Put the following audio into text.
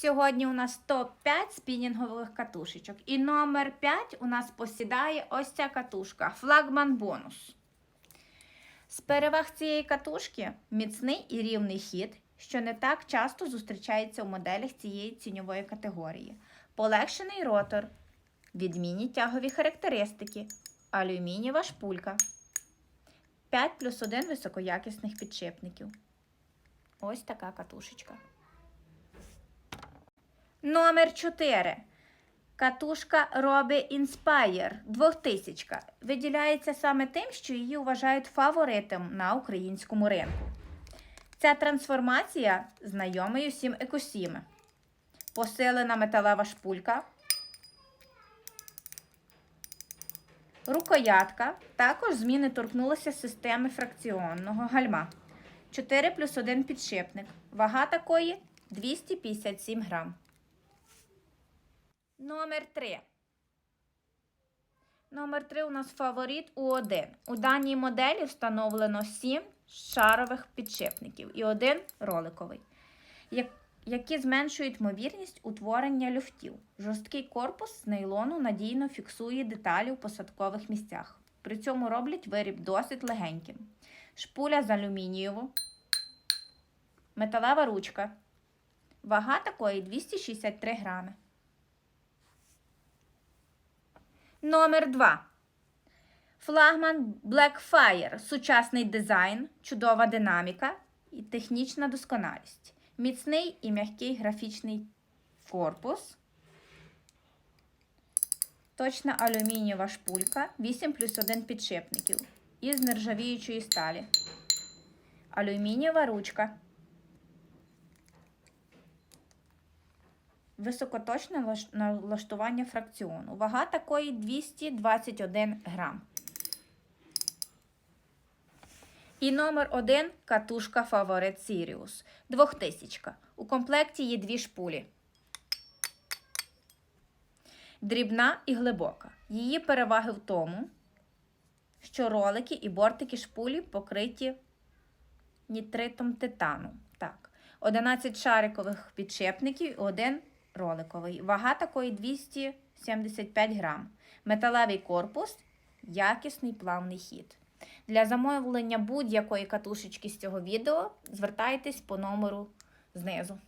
Сьогодні у нас топ-5 спінінгових катушечок. І номер 5 у нас посідає ось ця катушка флагман бонус. З переваг цієї катушки міцний і рівний хід, що не так часто зустрічається у моделях цієї ціньової категорії. Полегшений ротор, відмінні тягові характеристики, алюмінієва шпулька, 5 плюс 1 високоякісних підшипників. Ось така катушечка. Номер 4. Катушка Robe Inspire 2000. Виділяється саме тим, що її вважають фаворитом на українському ринку. Ця трансформація знайомий усім екосіми. Посилена металева шпулька. Рукоятка. Також зміни торкнулися системи фракціонного гальма. 4 плюс 1 підшипник. Вага такої 257 грам. Номер 3. Номер 3 у нас фаворит У1. У даній моделі встановлено 7 шарових підшипників і один роликовий, які зменшують ймовірність утворення люфтів. Жорсткий корпус з нейлону надійно фіксує деталі у посадкових місцях. При цьому роблять виріб досить легеньким. Шпуля з алюмінієву, металева ручка. Вага такої 263 грами. Номер 2. Флагман Blackfire. Сучасний дизайн, чудова динаміка і технічна досконалість. Міцний і м'який графічний корпус. Точна алюмінієва шпулька 8 плюс 1 підшипників із нержавіючої сталі. Алюмінієва ручка. Високоточне налаштування фракціону. Вага такої 221 грам. І номер 1 катушка Фаворит Сіріус. 2000. У комплекті є дві шпулі. Дрібна і глибока. Її переваги в тому, що ролики і бортики шпулі покриті нітритом титану. Так. 11 шарикових підшипників і один роликовий. Вага такої 275 грам. Металевий корпус, якісний плавний хід. Для замовлення будь-якої катушечки з цього відео звертайтесь по номеру знизу.